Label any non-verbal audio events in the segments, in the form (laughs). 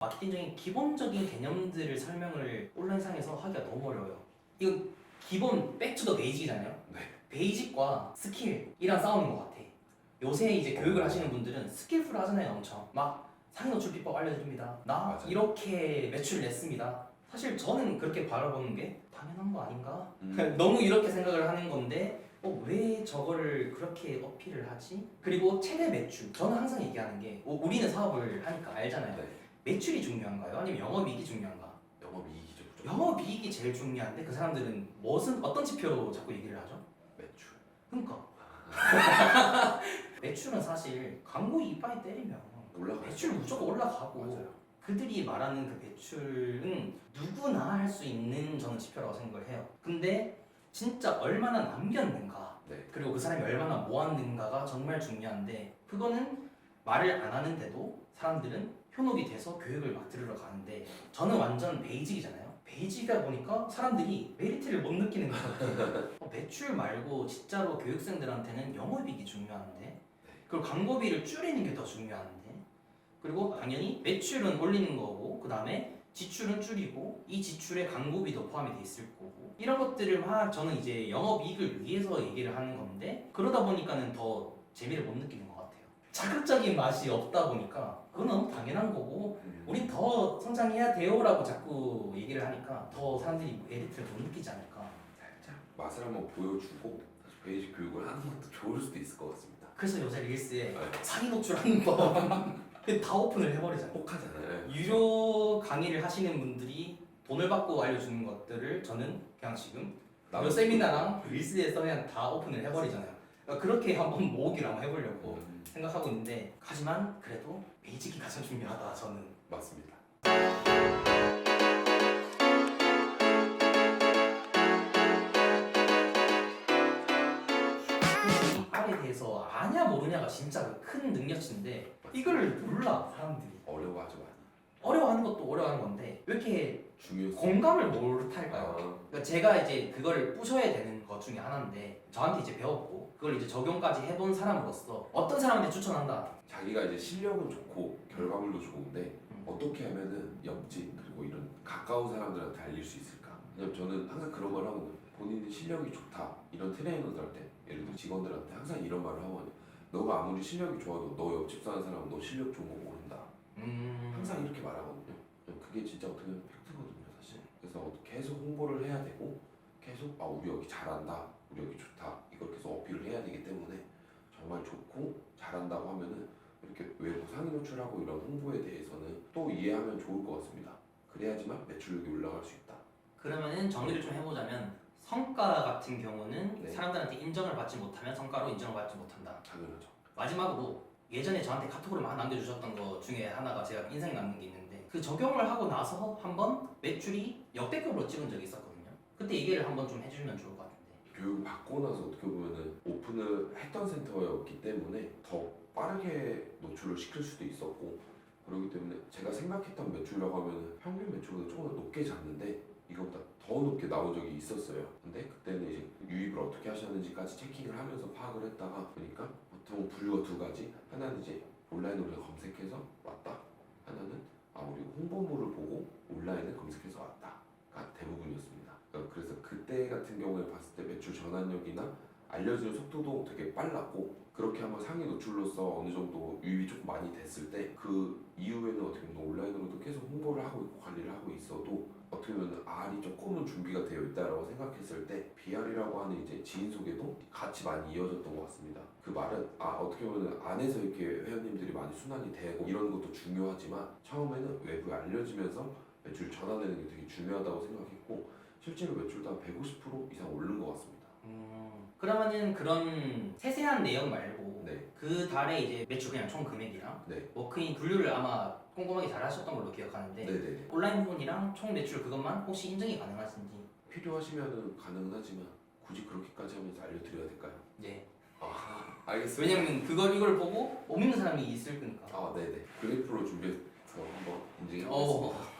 마케팅적인 기본적인 개념들을 설명을 온라인상에서 하기가 너무 어려워요. 이거 기본 백투더 베이직이잖아요. 네. 베이직과 스킬이랑 싸우는 것 같아. 요새 이제 교육을 하시는 분들은 스킬풀 하잖아요, 엄청. 막 상위 노출 비법 알려드립니다. 나 맞아요. 이렇게 매출 냈습니다. 사실 저는 그렇게 바라보는 게 당연한 거 아닌가? 음. (laughs) 너무 이렇게 생각을 하는 건데 어, 왜 저거를 그렇게 어필을 하지? 그리고 최대 매출 저는 항상 얘기하는 게 어, 우리는 사업을 하니까 알잖아요 네. 매출이 중요한가요? 아니면 영업이익이 중요한가? 영업이익이죠. 무조건. 영업이익이 제일 중요한데 그 사람들은 무슨 어떤 지표로 자꾸 얘기를 하죠? 매출. 그러니까 (laughs) 매출은 사실 광고 이빨 때리면 올라가. 매출 무조건 올라가고 맞아요. 그들이 말하는 그 매출은 누구나 할 수 있는 저는 지표라고 생각을 해요. 근데 진짜 얼마나 남겼는가 네. 그리고 그 사람이 얼마나 모았는가가 정말 중요한데 그거는 말을 안 하는데도 사람들은 현혹이 돼서 교육을 막 들으러 가는데 저는 완전 베이직이잖아요. 베이직이다 보니까 사람들이 메리트를 못 느끼는 것 같아요. (laughs) 어, 매출 말고 진짜로 교육생들한테는 영업이익이 중요한데 그리고 광고비를 줄이는 게 더 중요한데 그리고 당연히 매출은 올리는 거고 그 다음에 지출은 줄이고 이 지출에 광고비도 포함이 돼 있을 거고 이런 것들을 막 저는 이제 영업이익을 위해서 얘기를 하는 건데 그러다 보니까는 더 재미를 못 느끼는 것 같아요 자극적인 맛이 없다 보니까 그건 너무 당연한 거고 음. 우린 더 성장해야 돼요라고 자꾸 얘기를 하니까 더 사람들이 메리트를 못 느끼지 않을까 살짝 맛을 한번 보여주고 다시 베이직 교육을 하는 것도 좋을 수도 있을 것 같습니다. 그래서 요새 릴스에 네. 상위 노출하는 거다 (laughs) 오픈을 해버리잖아요 혹하잖아요. 네. 유료 강의를 하시는 분들이 돈을 받고 알려주는 것들을 저는 그냥 지금 무료 세미나랑 릴스에서 그냥 다 오픈을 해버리잖아요. 그러니까 그렇게 한번 모으기를 한번 해보려고 음, 생각하고 있는데 하지만 그래도 베이직이 가장 중요하다 저는. 맞습니다. 알에 대해서 아냐 모르냐가 진짜 그큰 능력치인데 이거를 몰라 사람들이. 어려워하죠 많이. 어려워하는 것도 어려워하는 건데 왜 이렇게 중요성. 공감을 못할까요? 아, 그러니까 제가 이제 그거를 부셔야 되는 것 중에 하나인데 저한테 이제 배웠고 그걸 이제 적용까지 해본 사람으로서 어떤 사람한테 추천한다. 자기가 이제 실력은 좋고 결과물도 좋은데 음. 어떻게 하면은 옆집 그리고 이런 가까운 사람들한테 알릴 수 있을까? 왜냐면 저는 항상 그런 걸 하거든요. 본인이 실력이 좋다 이런 트레이너들한테 예를 들어 직원들한테 항상 이런 말을 하거든요. 너가 아무리 실력이 좋아도 너 옆집 사는 사람은 너 실력 좋은 거 모른다. 음. 항상 이렇게 말하거든요. 그게 진짜 어떻게 보면 팩트거든요, 사실. 그래서 계속 홍보를 해야 되고 계속 아 우리 여기 잘한다, 우리 여기 좋다 이걸 계속 어필을 해야 되기 때문에 정말 좋고 잘한다고 하면은 이렇게 외부 상위 노출하고 이런 홍보에 대해서는 또 이해하면 좋을 것 같습니다. 그래야지만 매출력이 올라갈 수 있다. 그러면은 정리를 좀 해보자면 성과 같은 경우는 네. 사람들한테 인정을 받지 못하면 성과로 인정을 받지 못한다. 당연하죠. 마지막으로 예전에 저한테 카톡으로 막 남겨주셨던 것 중에 하나가 제가 인상이 남는 게 있는데 그 적용을 하고 나서 한번 매출이 역대급으로 찍은 적이 있었거든요. 그때 얘기를 한번 좀 해주면 좋을 것 같은데. 교육을 받고 나서 어떻게 보면은 오픈을 했던 센터였기 때문에 더 빠르게 노출을 시킬 수도 있었고 그렇기 때문에 제가 생각했던 매출이라고 하면은 평균 매출보다 조금 더 높게 잡는데 이것보다 더 높게 나온 적이 있었어요. 근데 그때는 이제 유입을 어떻게 하셨는지까지 체킹을 하면서 파악을 했다가 보 통 분류가 두 가지 하나는 이제 온라인으로 우리가 검색해서 왔다 하나는 아 우리 홍보물을 보고 온라인을 검색해서 왔다가 대부분이었습니다. 그러니까 그래서 그때 같은 경우에 봤을 때 매출 전환력이나 알려지는 속도도 되게 빨랐고 그렇게 한번 상위 노출로서 어느 정도 유입이 조금 많이 됐을 때 그 이후에는 어떻게 보면 온라인으로도 계속 홍보를 하고 있고 관리를 하고 있어도 어떻게 보면 R이 조금은 준비가 되어 있다라고 생각했을 때 BR이라고 하는 이제 지인 소개도 같이 많이 이어졌던 것 같습니다. 그 말은 아 어떻게 보면 안에서 이렇게 회원님들이 많이 순환이 되고 이런 것도 중요하지만 처음에는 외부에 알려지면서 매출 전환되는 게 되게 중요하다고 생각했고 실제로 매출도 한 150% 이상 오른 것 같습니다. 음, 그러면은 그런 세세한 내용 말고 네. 그 달에 이제 매출 그냥 총 금액이랑 네. 워크인 분류를 아마 꼼꼼하게 잘 하셨던 걸로 기억하는데 네네. 온라인 부분이랑 총 매출 그것만 혹시 인정이 가능하신지 필요하시면은 가능은 하지만 굳이 그렇게까지 하면서 알려드려야 될까요? 네 아 (laughs) 알겠습니다. 왜냐면 그걸 이걸 보고 못 믿는 사람이 있을 거니까 아 네네. 그래프로 준비해서 한번 인증해 어. 보겠습니다.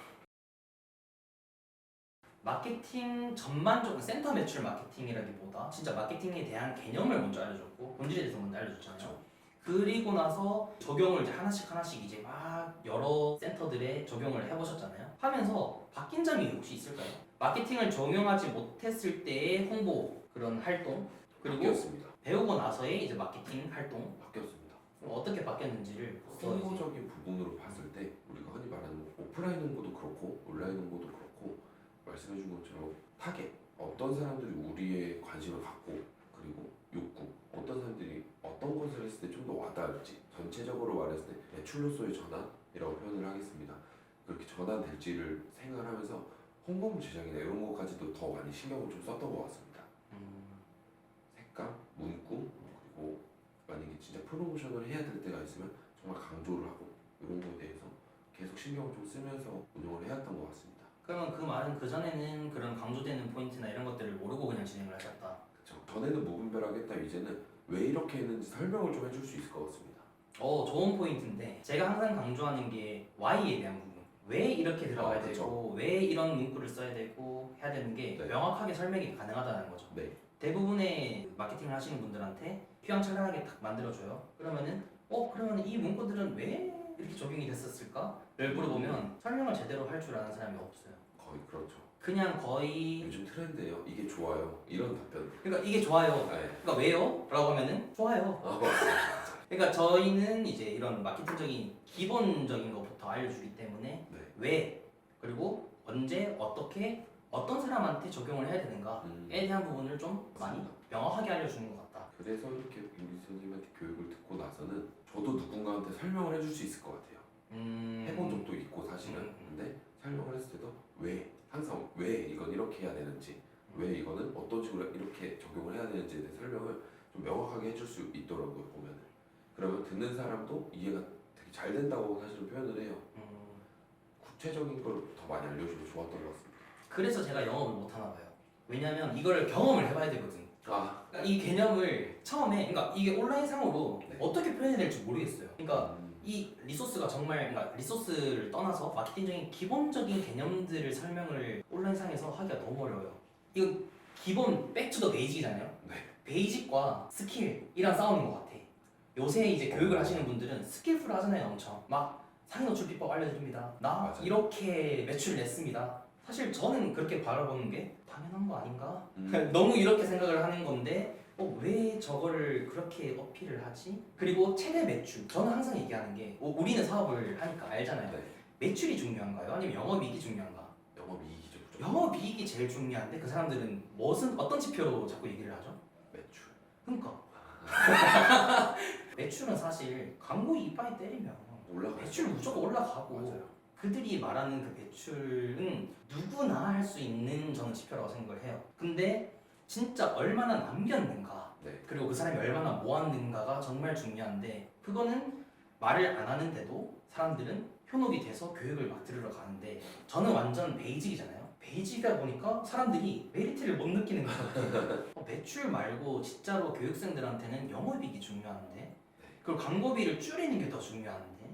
마케팅 전반적으로 센터 매출 마케팅이라기보다 진짜 마케팅에 대한 개념을 먼저 알려줬고 본질에 대해서 먼저 알려줬잖아요. 그리고 나서 적용을 이제 하나씩 하나씩 이제 막 여러 센터들에 적용을 해보셨잖아요. 하면서 바뀐 점이 혹시 있을까요? 마케팅을 적용하지 못했을 때의 홍보 그런 활동 그리고 바뀌었습니다. 배우고 나서의 이제 마케팅 활동 바뀌었습니다. 어떻게 바뀌었는지를 홍보적인 부분으로 봤을 때 우리가 흔히 말하는 오프라인 홍보도 그렇고 온라인 홍보도 그렇고 말씀해준 것처럼 타겟 어떤 사람들이 우리의 관심을 갖고 그리고 욕구 어떤 사람들이 어떤 것을 했을 때 좀 더 와닿을지 전체적으로 말했을 때 매출로서의 전환이라고 표현을 하겠습니다. 그렇게 전환될지를 생각하면서 홍보물 제작이나 이런 것까지도 더 많이 신경을 좀 썼던 것 같습니다. 음, 색감, 문구 그리고 만약에 진짜 프로모션을 해야 될 때가 있으면 정말 강조를 하고 이런 거에 대해서 계속 신경을 좀 쓰면서 운영을 해왔던 것 같습니다. 그러면 그 말은 그 전에는 그런 강조되는 포인트나 이런 것들을 모르고 그냥 진행을 하셨다. 그쵸? 전에는 무분별하겠다 이제는 왜 이렇게 했는지 설명을 좀 해줄 수 있을 것 같습니다. 어 좋은 포인트인데 제가 항상 강조하는 게 Y에 대한 부분 왜 이렇게 들어가야 아, 그쵸. 되고 왜 이런 문구를 써야 되고 해야 되는 게 네. 명확하게 설명이 가능하다는 거죠 네. 대부분의 마케팅을 하시는 분들한테 휘황찬란하게 딱 만들어줘요 그러면은 어 그러면 이 문구들은 왜 이렇게 적용이 됐었을까 를 물어보면 설명을 제대로 할 줄 아는 사람이 없어요 거의 그렇죠. 그냥 거의 요즘 트렌드예요. 이게 좋아요. 이런 답변. 그러니까 이게 좋아요 네. 그러니까 왜요? 라고 하면은 좋아요 아. (laughs) 그러니까 저희는 이제 이런 마케팅적인 기본적인 것부터 알려주기 때문에 네. 왜 그리고 언제 어떻게 어떤 사람한테 적용을 해야 되는가에 음, 대한 부분을 좀 많이 맞습니다. 명확하게 알려주는 것 같다. 그래서 이렇게 윤기 선생님한테 교육을 듣고 나서는 저도 누군가한테 설명을 해줄 수 있을 것 같아요. 음... 해본 적도 있고 사실은 음, 음. 근데 설명을 했을 때도 왜 항상 왜 이건 이렇게 해야 되는지 왜 이거는 어떤 식으로 이렇게 적용을 해야 되는지에 대해 설명을 좀 명확하게 해줄 수 있더라고요 보면은 그러면 듣는 사람도 이해가 되게 잘 된다고 사실은 표현을 해요 음, 구체적인 걸 더 많이 알려주면 좋았던 것 같습니다 그래서 제가 영업을 못 하나 봐요. 왜냐면 이거를 경험을 해봐야 되거든. 아 그러니까 이 개념을 처음에 그러니까 이게 온라인 상으로 네. 어떻게 표현해야 될지 모르겠어요. 그러니까 음, 이 리소스가 정말 그러니까 리소스를 떠나서 마케팅적인 기본적인 개념들을 설명을 온라인상에서 하기가 너무 어려워요. 이건 기본 백투더 베이직이잖아요. 네. 베이직과 스킬이랑 싸우는 것 같아. 요새 이제 교육을 하시는 분들은 스킬풀 하잖아요, 엄청. 막 상위 노출 비법 알려드립니다. 나 맞아요. 이렇게 매출을 냈습니다. 사실 저는 그렇게 바라보는 게 당연한 거 아닌가? 음, (laughs) 너무 이렇게 생각을 하는 건데 어, 왜 저거를 그렇게 어필을 하지? 그리고 최대 매출 저는 항상 얘기하는 게 어, 우리는 사업을 하니까 알잖아요 네. 매출이 중요한가요? 아니면 영업이익이 중요한가? 영업이익이죠 무조건 영업이익이 제일 중요한데 그 사람들은 무슨 어떤 지표로 자꾸 얘기를 하죠? 매출 그러니까 (laughs) 매출은 사실 광고 이빨 때리면 올라가요 매출 무조건 올라가고 맞아요 그들이 말하는 그 매출은 누구나 할 수 있는 저는 지표라고 생각을 해요. 근데 진짜 얼마나 남겼는가 네. 그리고 그 사람이 얼마나 모았는가가 정말 중요한데 그거는 말을 안 하는데도 사람들은 현혹이 돼서 교육을 막 들으러 가는데 저는 완전 베이직이잖아요. 베이직이다 보니까 사람들이 메리트를 못 느끼는 거예요. (laughs) 어, 매출 말고 진짜로 교육생들한테는 영업이익이 중요한데 그리고 광고비를 줄이는 게 더 중요한데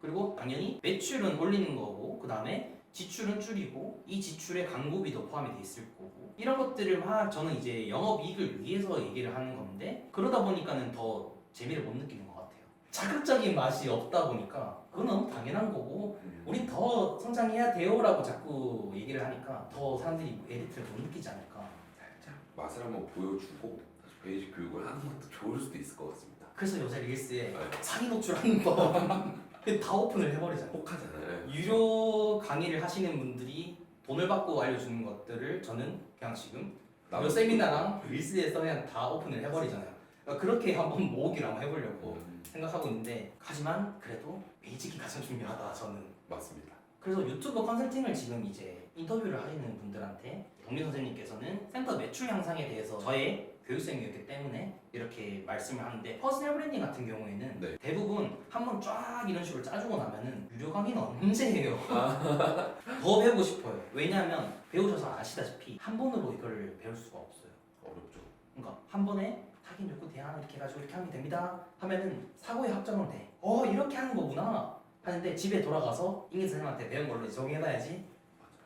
그리고 당연히 매출은 올리는 거고 그 다음에 지출은 줄이고 이 지출에 광고비도 포함이 돼 있을 거고 이런 것들을 막 저는 이제 영업 이익을 위해서 얘기를 하는 건데 그러다 보니까는 더 재미를 못 느끼는 것 같아요. 자극적인 맛이 없다 보니까 그건 너무 당연한 거고 음, 우린 더 성장해야 돼요라고 자꾸 얘기를 하니까 더 사람들이 메리트를 못 느끼지 않을까. 살짝 맛을 한번 보여주고 다시 베이직 교육을 하는 것도 좋을 수도 있을 것 같습니다. 그래서 요새 릴스에 네. 상위 노출하는 거 (laughs) 다 오픈을 해버리잖아요. 혹하잖아요. 유료 강의를 하시는 분들이 돈을 받고 알려주는 것들을 저는 그냥 지금 나도- 세미나랑 릴스에서 그냥 다 오픈을 해버리잖아요. 그러니까 그렇게 한번 모으기를 한번 해보려고 음, 생각하고 있는데 하지만 그래도 베이직이 가장 중요하다 저는. 맞습니다 그래서 유튜버 컨설팅을 지금 이제 인터뷰를 하시는 분들한테 동민 선생님께서는 센터 매출 향상에 대해서 저의 교육생이었기 때문에 이렇게 말씀을 하는데 퍼스널 브랜딩 같은 경우에는 네. 대부분 한번 쫙 이런 식으로 짜주고 나면은 유료 강의는 언제 해요? (laughs) (laughs) 더 배우고 싶어요. 왜냐하면 배우셔서 아시다시피 한 번으로 이걸 배울 수가 없어요. 어렵죠 그러니까 한 번에 타긴 욕구 대안 이렇게 해가지고 이렇게 하면 됩니다. 하면은 사고의 합정은 돼. 어 이렇게 하는 거구나 하는데 집에 돌아가서 인기 선생님한테 배운 걸로 적용해봐야지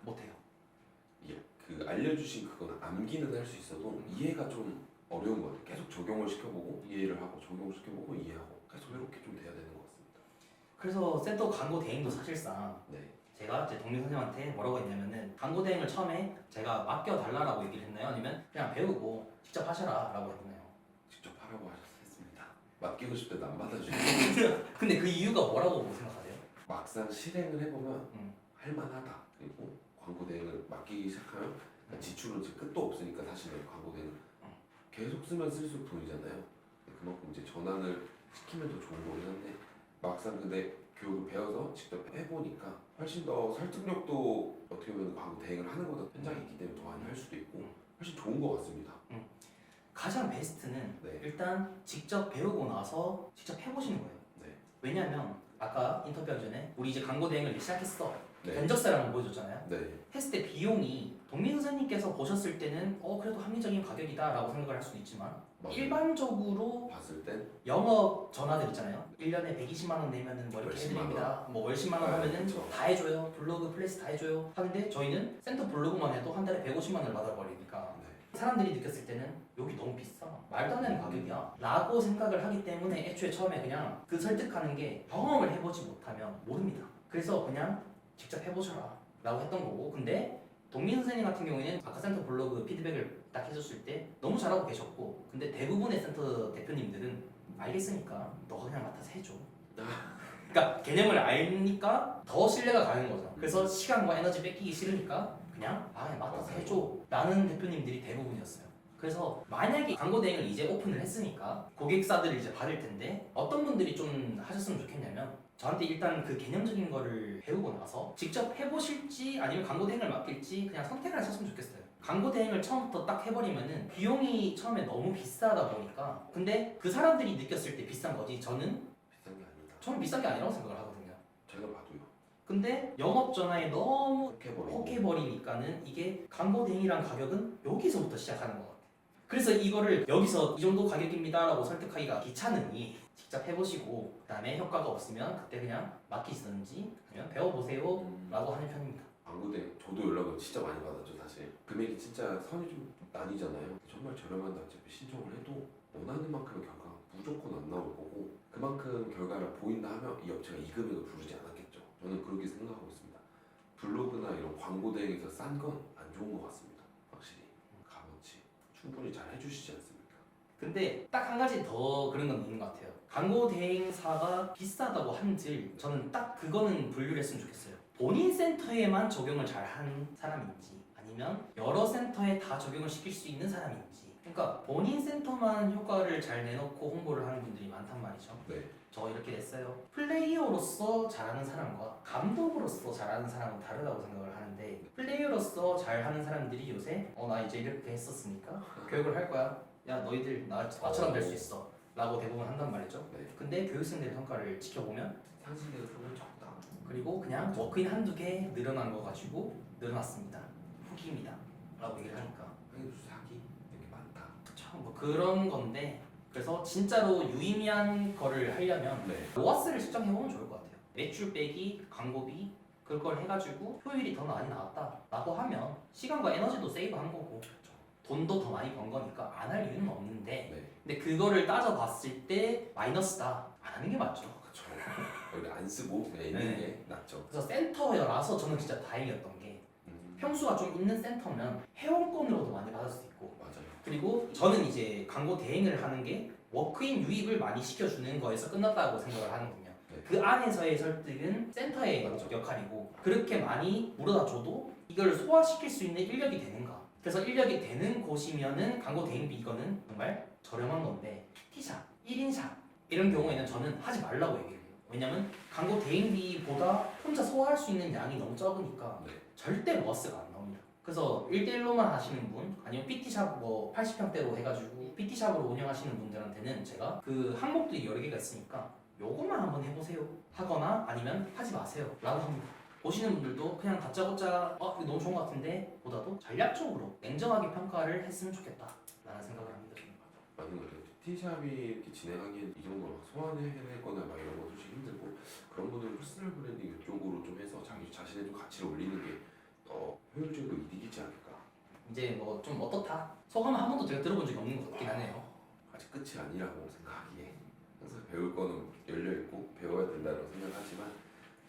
못해요. 예, 그 알려주신 그건 암기는 할 수 있어도 이해가 좀 어려운 것 같아요. 계속 적용을 시켜보고 이해를 하고 적용을 시켜보고 이해하고 계속 이렇게 좀 돼야 되는 것 같습니다. 그래서 센터 광고 대행도 사실상 네. 제가 제 동료 선생님한테 뭐라고 했냐면은 광고 대행을 처음에 제가 맡겨 달라고 얘기를 했나요? 아니면 그냥 배우고 직접 하셔라라고 했나요? 직접 하라고 하셨습니다. 맡기고 싶은데 안 받아주니까 (laughs) 근데 그 이유가 뭐라고 생각하세요? 막상 실행을 해보면 음. 할만하다. 그리고 광고 대행을 맡기기 시작하면 지출은 이제 끝도 없으니까 사실 광고 대행 음. 계속 쓰면 쓸수록 돈이잖아요. 그만큼 이제 전환을 시키면 더 좋은 거긴 한데 막상 근데 교육을 배워서 직접 해보니까 훨씬 더 설득력도 어떻게 보면 광고 대행을 하는 것보다 현장에 있기 때문에 더 많이 할 수도 있고 훨씬 좋은 것 같습니다. 가장 베스트는 네. 일단 직접 배우고 나서 직접 해보시는 거예요. 네. 왜냐하면 아까 인터뷰하기 전에 우리 이제 광고 대행을 이제 시작했어. 네. 견적서를 한번 보여줬잖아요. 네. 했을 때 비용이 동민 선생님께서 보셨을 때는 어 그래도 합리적인 가격이다 라고 생각을 할 수도 있지만 맞아요. 일반적으로 봤을 땐 영업 전화들 있잖아요. 1년에 120만 원 내면은 뭐 이렇게 월십만 해드립니다. 뭐 월십만 원 네, 하면은 그쵸. 다 해줘요. 블로그 플레이스 다 해줘요. 하는데 저희는 센터 블로그만 해도 한 달에 150만 원을 받아버리니까 네. 사람들이 느꼈을 때는 여기 너무 비싸. 말도 안 되는 가격이야. 라고 생각을 하기 때문에 애초에 처음에 그냥 그 설득하는 게 경험을 해보지 못하면 모릅니다. 그래서 그냥 직접 해보셔라. 라고 했던 거고. 근데 동민 선생님 같은 경우에는 아까 센터 블로그 피드백을 딱 해줬을 때 너무 잘하고 계셨고 근데 대부분의 센터 대표님들은 알겠으니까 너가 그냥 맡아서 해줘. 그러니까 개념을 알니까 더 신뢰가 가는 거죠. 그래서 시간과 에너지 뺏기기 싫으니까 그냥 아 그냥 맡아서 해줘 라는 대표님들이 대부분이었어요. 그래서 만약에 광고 대행을 이제 오픈을 했으니까 고객사들을 이제 받을 텐데 어떤 분들이 좀 하셨으면 좋겠냐면 저한테 일단 그 개념적인 거를 배우고 나서 직접 해보실지 아니면 광고 대행을 맡길지 그냥 선택을 하셨으면 좋겠어요. 광고 대행을 처음부터 딱 해버리면은 비용이 처음에 너무 비싸다 보니까 근데 그 사람들이 느꼈을 때 비싼 거지 저는 비싼 게 아니다. 저는 비싼 게 아니라고 생각을 하거든요. 제가 봐도요. 근데 영업 전화에 너무 이렇게 버리고 혹해버리니까는 이게 광고 대행이란 가격은 여기서부터 시작하는 것 같아요. 그래서 이거를 여기서 이 정도 가격입니다라고 설득하기가 귀찮으니 직접 해보시고 그다음에 효과가 없으면 그때 그냥 맡기시든지 아니면 배워보세요 음. 라고 하는 편입니다. 광고대 저도 연락을 진짜 많이 받았죠 사실. 금액이 진짜 선이 좀 나뉘잖아요. 정말 저렴한데 어차피 신청을 해도 원하는 만큼의 결과가 무조건 안 나올 거고 그만큼 결과를 보인다 하면 이 업체가 이 금액을 부르지 않았겠죠. 저는 그렇게 생각하고 있습니다. 블로그나 이런 광고 대행에서 싼 건 안 좋은 것 같습니다 확실히. 값어치. 충분히 잘 해주시지 않습니까 근데 딱 한 가지 더 그런 건 있는 것 같아요. 광고 대행사가 비싸다고 한들 저는 딱 그거는 분류를 했으면 좋겠어요. 본인 센터에만 적용을 잘 한 사람인지 아니면 여러 센터에 다 적용을 시킬 수 있는 사람인지 그러니까 본인 센터만 효과를 잘 내놓고 홍보를 하는 분들이 많단 말이죠. 네 저 이렇게 됐어요. 플레이어로서 잘하는 사람과 감독으로서 잘하는 사람은 다르다고 생각을 하는데 플레이어로서 잘하는 사람들이 요새 어 나 이제 이렇게 했었으니까 교육을 할 거야. 야 너희들 나 나처럼 될 수 있어. 라고 대부분 한단 말이죠. 네. 근데 교육생들의 성과를 지켜보면 상승률 보면 적다 그리고 그냥 워크인 한두 개 늘어난 거 가지고 늘어났습니다. 후기입니다. 라고 얘기를 하니까 하긴 사기 이렇게 많다 참 뭐 그런 건데 그래서 진짜로 유의미한 거를 하려면 네 로아스를 측정해보면 좋을 것 같아요. 매출 빼기 광고비 그걸 해가지고 효율이 더 많이 나왔다 라고 하면 시간과 에너지도 세이브한 거고 돈도 더 많이 번 거니까 안 할 이유는 없는데 네. 근데 그거를 따져봤을 때 마이너스다 안 하는 게 맞죠. 그쵸 여기 안 쓰고 그냥 있는 네. 게 낫죠 그래서 센터여라서 저는 진짜 다행이었던 게 음, 평수가 좀 있는 센터면 회원권으로도 많이 받을 수 있고 맞아요 그리고 저는 이제 광고 대행을 하는 게 워크인 유입을 많이 시켜주는 거에서 끝났다고 생각을 하거든요. 네. 그 안에서의 설득은 센터의 맞죠. 역할이고 그렇게 많이 물어다 줘도 이걸 소화시킬 수 있는 인력이 되는가? 그래서 인력이 되는 곳이면은 광고 대행비 이거는 정말 저렴한 건데 PT샵, 1인샵 이런 경우에는 저는 하지 말라고 얘기해요. 왜냐면 광고 대행비보다 혼자 소화할 수 있는 양이 너무 적으니까 네. 절대 로스가 안 나옵니다. 그래서 1대1로만 하시는 분 아니면 PT샵 뭐 80평대로 해가지고 PT샵으로 운영하시는 분들한테는 제가 그 항목들이 여러 개가 있으니까 요것만 한번 해보세요 하거나 아니면 하지 마세요 라고 합니다. 보시는 분들도 그냥 다짜고짜 어 이거 너무 좋은 것 같은데 보다도 전략적으로 냉정하게 평가를 했으면 좋겠다 라는 생각을 합니다. 저는. 맞는 것 같아요. 티샵이 이렇게 진행하기엔 이 정도 막 소환해내거나 막 이런 거 솔직히 힘들고 그런 분들은 퍼스널 브랜딩 이쪽으로 좀 해서 자기 자신의 좀 가치를 올리는 게 더 효율적이고 이득이지 않을까. 이제 뭐 좀 어떻다 소감 한 번도 제가 들어본 적이 없는 것 같긴 하네요. 아직 끝이 아니라고 생각하기에 항상 배울 거는 열려 있고 배워야 된다고 생각하지만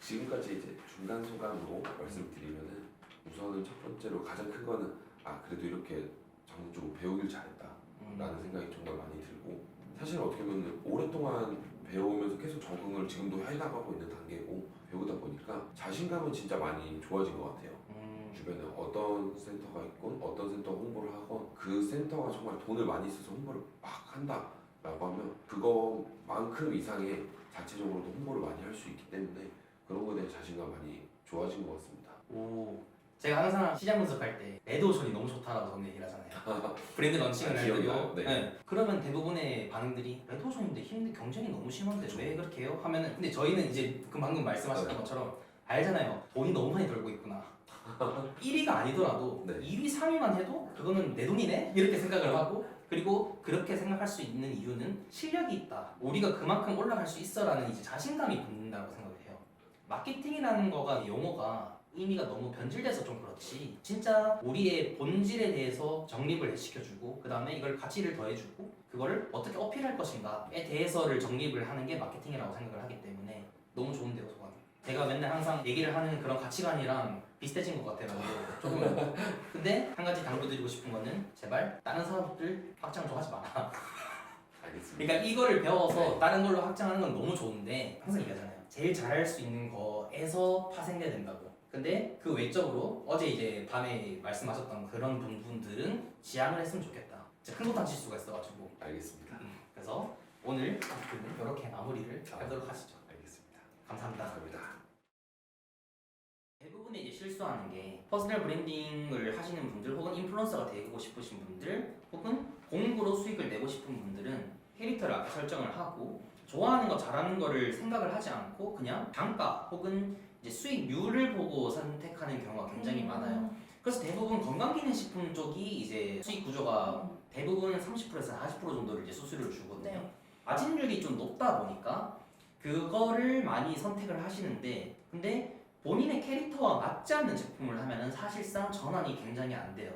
지금까지 이제 중간 소감으로 말씀드리면은 우선은 첫 번째로 가장 큰 거는 아 그래도 이렇게 전문적으로 배우길 잘했다라는 음, 생각이 정말 많이 들고 사실 어떻게 보면 오랫동안 배우면서 계속 적응을 지금도 해나가고 있는 단계고 배우다 보니까 자신감은 진짜 많이 좋아진 것 같아요. 음, 주변에 어떤 센터가 있건 어떤 센터 홍보를 하건 그 센터가 정말 돈을 많이 써서 홍보를 막 한다라고 하면 그거만큼 이상의 자체적으로도 홍보를 많이 할 수 있기 때문에 그런 거에 대한 자신감 많이 좋아진 것 같습니다. 오. 제가 항상 시장 분석할 때 레드오션이 너무 좋다라고 저는 얘기를 하잖아요. (laughs) 브랜드 런칭을 아, 할 때도 기억나요? 네. 네. 그러면 대부분의 반응들이 레드오션인데 힘든 경쟁이 너무 심한데 왜 그렇게 해요? 하면은 근데 저희는 이제 그 방금 말씀하셨던 네. 것처럼 알잖아요. 돈이 너무 많이 들고 있구나. (laughs) 1위가 아니더라도 네. 2위, 3위만 해도 그거는 내 돈이네 이렇게 생각을 하고 그리고 그렇게 생각할 수 있는 이유는 실력이 있다. 우리가 그만큼 올라갈 수 있어라는 이제 자신감이 붙는다고 생각을 해요. 마케팅이라는 거가 용어가 의미가 너무 변질돼서 좀 그렇지 진짜 우리의 본질에 대해서 정립을 시켜주고 그 다음에 이걸 가치를 더해주고 그거를 어떻게 어필할 것인가에 대해서를 정립을 하는 게 마케팅이라고 생각을 하기 때문에 너무 좋은데요 소감이 제가 맨날 항상 얘기를 하는 그런 가치관이랑 비슷해진 것 같아가지고 조금 (laughs) 근데 한 가지 당부드리고 싶은 거는 제발 다른 사업들 확장 좀 하지 마라 (laughs) 알겠습니다. 그러니까 이거를 배워서 네. 다른 걸로 확장하는 건 너무 좋은데 항상 얘기하잖아요. 제일 잘할 수 있는 거에서 파생돼야 된다고. 근데 그 외적으로 어제 이제 밤에 말씀하셨던 그런 부분들은 지양을 했으면 좋겠다. 진짜 큰거 다칠 수가 있어가지고. 알겠습니다. 음, 그래서 오늘 이렇게 마무리를 하도록 하시죠. 알겠습니다. 감사합니다. 감사합니다. 대부분의 이제 실수하는 게 퍼스널 브랜딩을 하시는 분들 혹은 인플루언서가 되고 싶으신 분들 혹은 공부로 수익을 내고 싶은 분들은 캐릭터를 앞에 설정을 하고 좋아하는 거 잘하는 거를 생각을 하지 않고 그냥 단가 혹은 이제 수익률을 보고 선택하는 경우가 굉장히 많아요. 그래서 대부분 건강기능식품 쪽이 이제 수익 구조가 대부분 30%에서 40% 정도를 이제 수수료를 주거든요. 네. 마진율이 좀 높다 보니까 그거를 많이 선택을 하시는데 근데 본인의 캐릭터와 맞지 않는 제품을 하면은 사실상 전환이 굉장히 안 돼요.